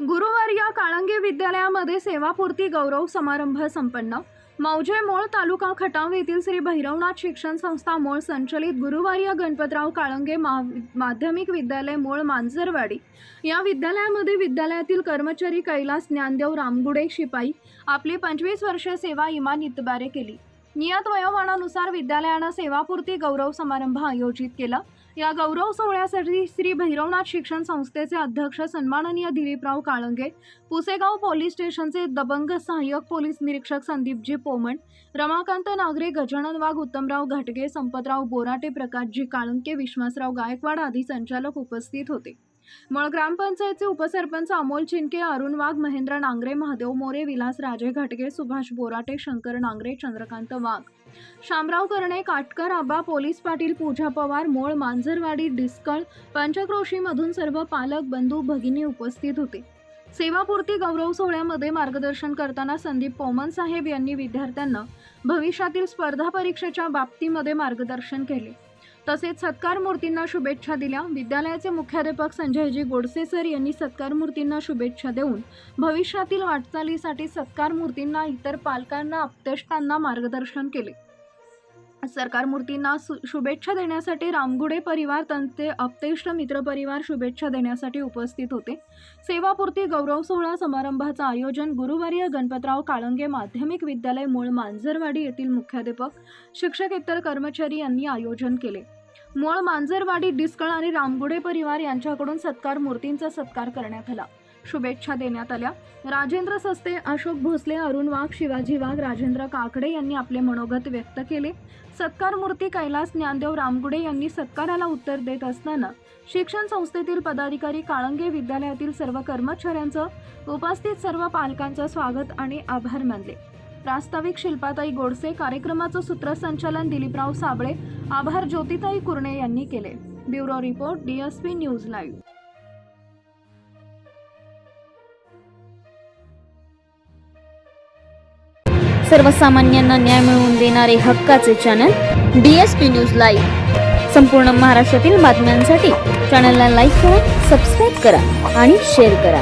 गुरुवार या काळंगे विद्यालयामध्ये सेवापूर्ती गौरव समारंभ संपन्न. मौजे मोळ तालुका खटाव येथील श्री भैरवनाथ शिक्षण संस्था मोळ संचलित गुरुवारी या गणपतराव काळंगे मा माध्यमिक विद्यालय मोळ मांजरवाडी. या विद्यालयामध्ये विद्यालयातील कर्मचारी कैलास ज्ञानदेव रामगुडे शिपाई आपली पंचवीस वर्षे सेवा इमान इतबारे केली. नियत वयोमानानुसार विद्यालयानं सेवापूर्ती गौरव समारंभ आयोजित केला. या गौरव सोहळ्यासाठी श्री भैरवनाथ शिक्षण संस्थेचे अध्यक्ष सन्माननीय दिलीपराव काळंगे पुसेगाव पोलीस स्टेशनचे दबंग सहाय्यक पोलीस निरीक्षक संदीपजी पोमण रमाकांत नागरे गजानन वाघ उत्तमराव घाटगे संपतराव बोराटे प्रकाशजी काळंके विश्वासराव गायकवाड आदी संचालक उपस्थित होते. मळ ग्रामपंचायतचे उपसरपंच अमोल चिनके अरुण वाघ महेंद्र नांगरे महादेव मोरे विलास राजे घाटगे सुभाष बोराटे शंकर नांगरे चंद्रकांत वाघ. शामराव कर्णे काटकर आबा पोलीस पाटील पूजा पवार मोळ मांजरवाडी डिस्कळ पंचक्रोशीमधून सर्व पालक बंधू भगिनी उपस्थित होते. सेवापूर्ती गौरव सोहळ्यामध्ये मार्गदर्शन करताना संदीप पोमन साहेब यांनी विद्यार्थ्यांना भविष्यातील स्पर्धा परीक्षेच्या बाबतीमध्ये मार्गदर्शन केले. तसेच सत्कार मूर्तींना शुभेच्छा दिल्या. विद्यालयाचे मुख्याध्यापक संजयजी गोडसे सर यांनी सत्कार मूर्तींना शुभेच्छा देऊन भविष्यातील वाटचालीसाठी सत्कार मूर्तींना इतर पालकांना अप्तेष्टांना मार्गदर्शन केले. सरकार मूर्तींना सु- शुभेच्छा देण्यासाठी रामगुडे परिवार त्यांचे अपतेष्ट मित्र परिवार शुभेच्छा देण्यासाठी उपस्थित होते. सेवापूर्ती गौरव सोहळा समारंभाचं आयोजन गुरुवारी गणपतराव काळंगे माध्यमिक विद्यालय मूळ मांजरवाडी येथील मुख्याध्यापक शिक्षकेतर कर्मचारी यांनी आयोजन केले. मूळ मांजरवाडी डिस्कळ आणि रामगुडे परिवार यांच्याकडून सत्कार मूर्तींचा सत्कार करण्यात आला. शुभेच्छा देण्यात आल्या. राजेंद्र सस्ते अशोक भोसले अरुण वाघ शिवाजी वाघ राजेंद्र काकडे यांनी आपले मनोगत व्यक्त केले. सत्कार मूर्ती कैलास ज्ञानदेव रामगुडे यांनी सत्काराला उत्तर देत असताना शिक्षण संस्थेतील पदाधिकारी काळंगे विद्यालयातील सर्व कर्मचाऱ्यांचं उपस्थित सर्व पालकांचं स्वागत आणि आभार मानले. प्रास्ताविक शिल्पाताई गोडसे कार्यक्रमाचं सूत्रसंचालन दिलीपराव साबळे आभार ज्योतिताई कुर्णे यांनी केले. Bureau report DSP news live. सर्वसामान्यांना न्याय मिळवून देणारे हक्काचे चॅनल डीएसपी न्यूज लाईव्ह. संपूर्ण महाराष्ट्रातील बातम्यांसाठी चॅनलला लाईक करा सबस्क्राईब करा आणि शेअर करा.